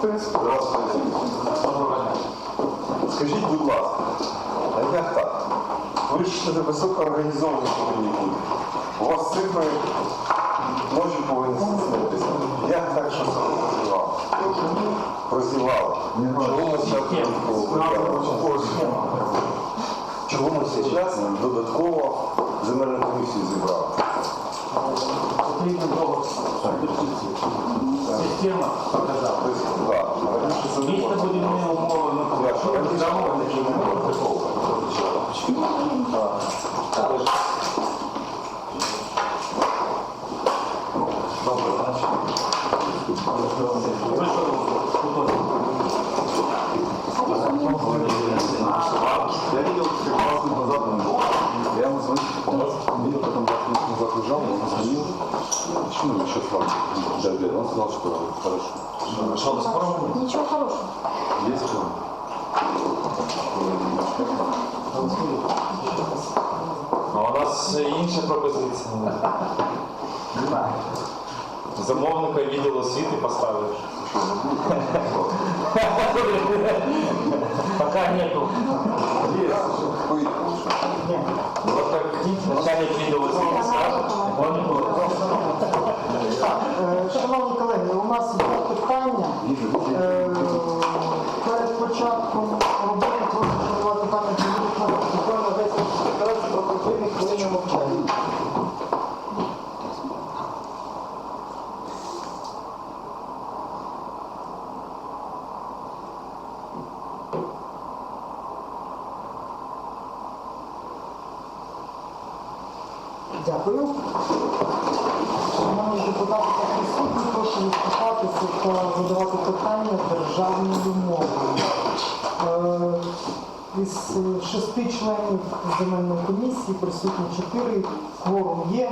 принципі, здравствуйте. Скажіть, будь ласка, а як так? Ви ж високоорганізовані повинні бути. У вас цифри ночі повинні снитися. Як так, що це прозівало? Прозівало. Чому ми зараз Чому ми зараз додатково земельну комісію зібрали? Потрібно довго Система показала. Не Місто було. будівельні умови, що раніше замовлення, не було такого. Я месяца назад уезжал, он звонил. Почему еще с вами? Да, блин, он сказал, что хорошо. Що, до скорого? Нічого хорошого. Есть что? А у нас інша пропозиція. Немає. Замовника відділ освіти поставиш. Пока нету. Вот так начальник відділу освіти Е, шановні колеги, у нас є Дякую. Шановні депутати та присутні, прошу виступатися та задавати питання державною мовою. Е, Із шести членів земельної комісії присутні чотири. Кворум є.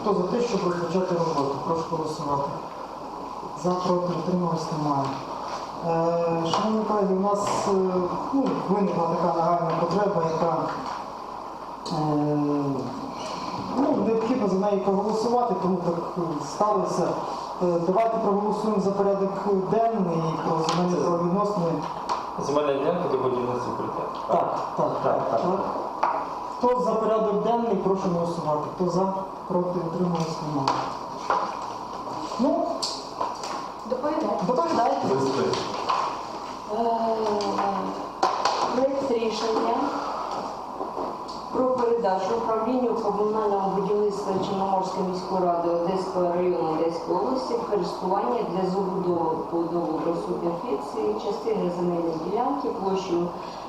Хто за те, щоб розпочати роботу? Прошу голосувати. За, проти, утрималось немає. Е, Шановні колеги, у нас е, ну, виникла така нагальна потреба, яка необхідно за неї проголосувати, тому так е, сталося. Е, Давайте проголосуємо за порядок денний про земельні правовідносини. Земельна ділянка до будівництва укриття. Так, так, так, так. Хто за порядок денний, прошу голосувати. Хто за, проти, утрималось немає. Ну, Доповідай. доповідайте. Е, Проект рішення про передачу управлінню комунального будівництва Чорноморської міської ради Одеського району Одеської області в користування для забудови по договору суперфіції частини земельної ділянки площею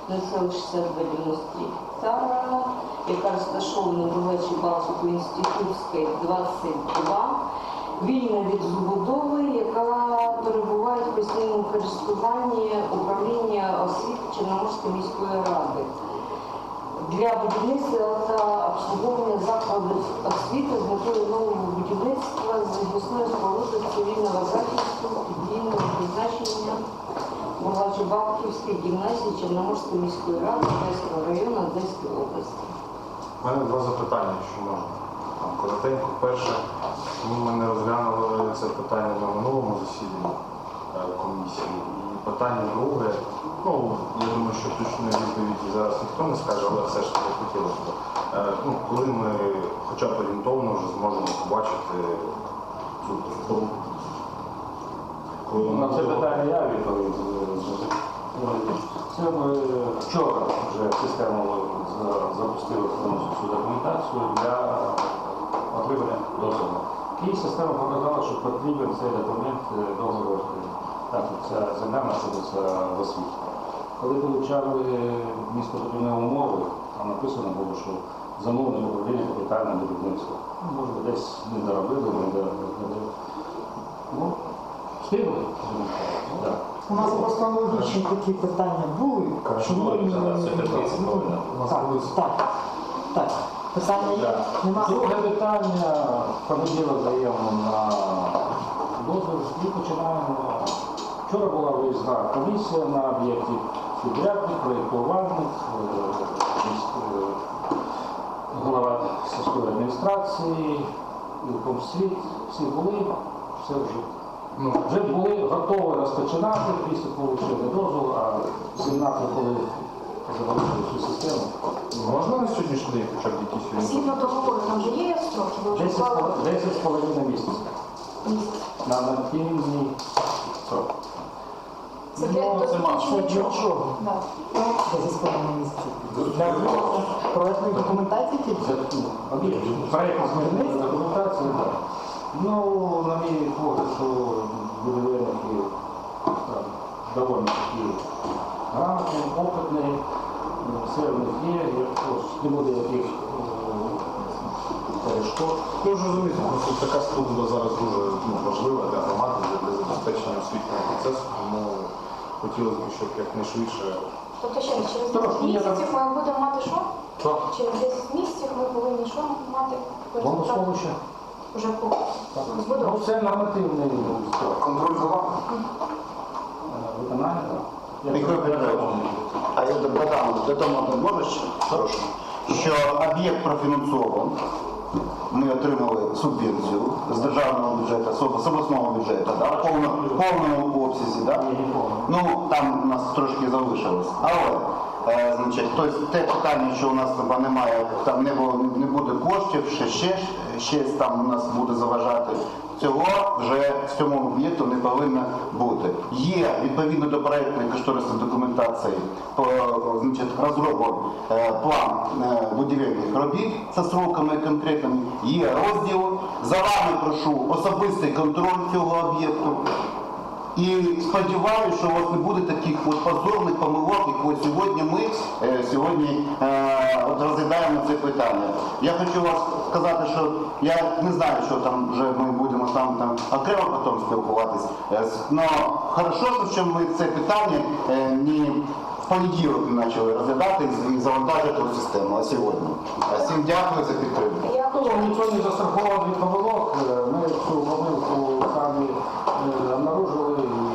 0,6293 гектара, яка розташована в вулиці Балтику Інститутської 22, вільна від забудови, яка перебуває в постійному користуванні управління освіти Чорноморської міської ради для будівництва та обслуговування закладів освіти з метою нового будівництва з відносною споруди цивільного захисту підвійного призначення Бугачо-Бабківської гімназії Чорноморської міської ради Одеського району Одеської області. У мене два запитання, якщо можна. Коротенько. Перше, ми не розглянули це питання на минулому засіданні комісії. І питання друге, ну я думаю, що точної відповіді зараз ніхто не скаже, але все ж таки хотілося б. Е, Ну, коли ми хоча б орієнтовно вже зможемо побачити цю структуру. На це питання я відповім. Це ми вчора вже систему запустили цю документацію для отримання дозволу. І система показала, що потрібен цей документ е, договору. Так, як ця земля знаходиться в освіті. Коли вивчали містобудівні умови, там написано було, що замовлення управління капітальне будівництво. Ну, Може, десь не доробили, не доробили. Ну, встигли? Так. У нас просто аналогічні такі питання були. Чому ми-. Так, так, так. Питання є? Нема? Друге питання, понеділок даємо на дозвіл і починаємо. Вчора була виїзна комісія на об'єкті підрядник, проєктувальник, е, е, голова сільської адміністрації, світ, всі були, все вже. Ну, вже були, готові розпочинати після отримання дозволу, а 17 коли завершили цю систему. Можна на сьогоднішній день хоча б якісь? Згідно договору, там же є строки, ви вже склали з- 10 з половиною місяців на нативний срок. Це для Ну, до закінчення Для чого? чого? Да. Це за складними місцями. Для проектної документації тільки? Це, ну, об'єкт. Проєктна змінна документація, так. Ну, на мій погляд, що будівельники там, доволі такі грамотні, опитні, ну, все в них є, якщо не буде яких е, перешкод. Ну, розумієте, просто така служба зараз дуже ну, важлива для громади, для, забезпечення освітнього процесу, тому хотілося б, щоб якнайшвидше Тобто ще раз, через 10 місяців ми будемо мати що? Що? Через 10 місяців ми повинні що мати? Бомбосховище. Вже по Ну, це нормативний. Контроль за вами. Е, Виконання, так. Михайло Петрович, а я додам до того можеш що об'єкт профінансований. Ми отримали субвенцію з державного бюджету, з обласного бюджету, да, в повному, обсязі. Да? Ну, там у нас трошки залишилось. Але, е, значить, тобто те питання, що у нас типа, немає, там не, було, не буде коштів, ще, ще, щось там у нас буде заважати. Цього вже в цьому об'єкту не повинно бути. Є відповідно до проектної кошторисної документації значить, розроблений е, план е, будівельних робіт за сроками конкретними. Є розділ. За вами прошу особистий контроль цього об'єкту. І сподіваюся, що у вас не буде таких от позорних помилок, як ось сьогодні ми е, сьогодні е, от розглядаємо це питання. Я хочу вас сказати, що я не знаю, що там вже ми будемо там, там окремо потім спілкуватись. Але хорошо, що ми це питання е, не в понеділок не почали розглядати і завантажити систему, а сьогодні. Всім дякую за підтримку. Ніхто не застраховував від помилок. Е, Ми цю помилку самі е, обнаружили. і-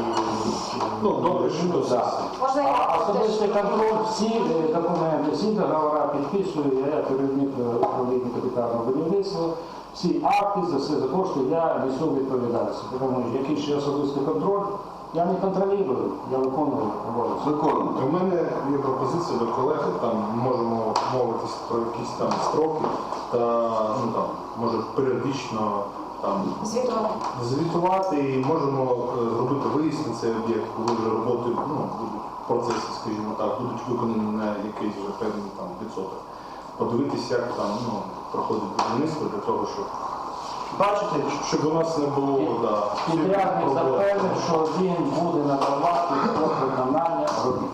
Ну, добре, що до Да. сесії. Можна я А особистий контроль, всі е, документи, всі договори підписую, я керівник е, управління капітального будівництва, всі акти за все за кошти я несу відповідальність. Тому що який ще особистий контроль, я не контролюю, я виконую обов'язки. Виконуємо. У мене є пропозиція до колеги, там можемо мовитись про якісь там строки та ну там може періодично там звітувати. звітувати і можемо е, зробити виїзд на цей об'єкт, коли вже роботи ну, будуть в процесі, скажімо так, будуть виконані на якийсь вже певний там відсоток. Подивитися, як там ну, проходить будівництво для того, щоб, Бачите, щоб у нас не було да, Підрядник проблем. запевнив, що він буде надавати виконання робіт.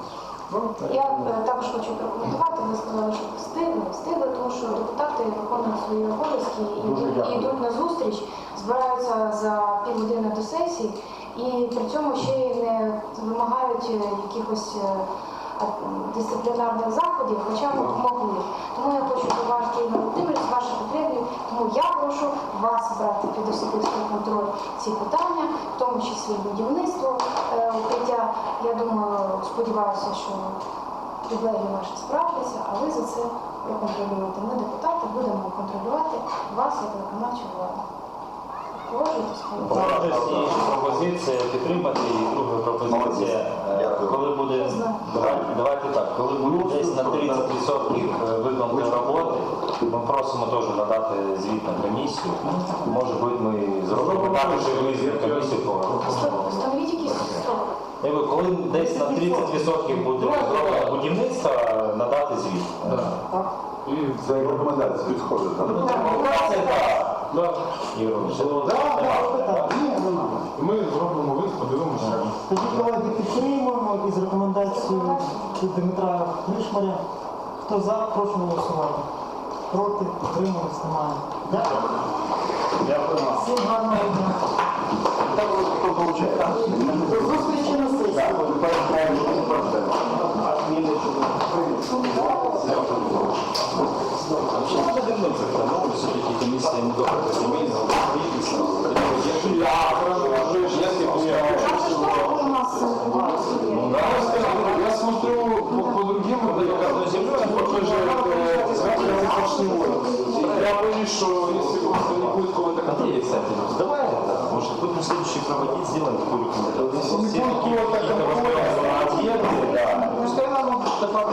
Я е, також хочу прокоментувати, ви сказали, що встигли, встигли, тому що депутати виконують свої обов'язки і йдуть, на зустріч, збираються за півгодини до сесії і при цьому ще й не вимагають е, якихось е, дисциплінарних заходів, хоча б могли. Тому я хочу зауважити Ігор Володимирович, з ваших потребів, тому я прошу вас брати під особистий контроль ці питання, в тому числі будівництво е, укриття. Я думаю, сподіваюся, що підлеглі наші справляться, а ви за це проконтролюєте. Ми, депутати, будемо контролювати вас як виконавчу владу. Погоджуєтесь? Перша пропозиція підтримати і друга пропозиція, е, Дякую. коли буде, давайте, давайте так, коли буде десь на 30% виконаної роботи, ми просимо теж надати звіт на комісію. Може бути, ми зробимо також ревізію комісію по Встановіть якісь строки. Я коли десь на 30% буде зроблено будівництво, надати звіт. І за рекомендації підходить. так? Це так. Ігор Володимирович, Ми зробимо виїзд, подивимося. Тоді колеги підтримуємо із рекомендацією від Дмитра Кришмаря. Хто за, прошу голосувати. Проти, підтримуємось, немає. Дякую. Дякую. Всім гарного дня. Так хто получає. До зустрічі на сесії. все-таки комиссия не только по законом законодавчо все-таки комісія індивідуальних земель Я смотрю по-другому, деликатно землю, только же зрачный уровень. Я боюсь, что если просто не будет какого-то контроля, кстати, давай это, может, будем следующий проводить, сделаем такую рекомендацию. Если не будет какого-то контроля, да, пускай нам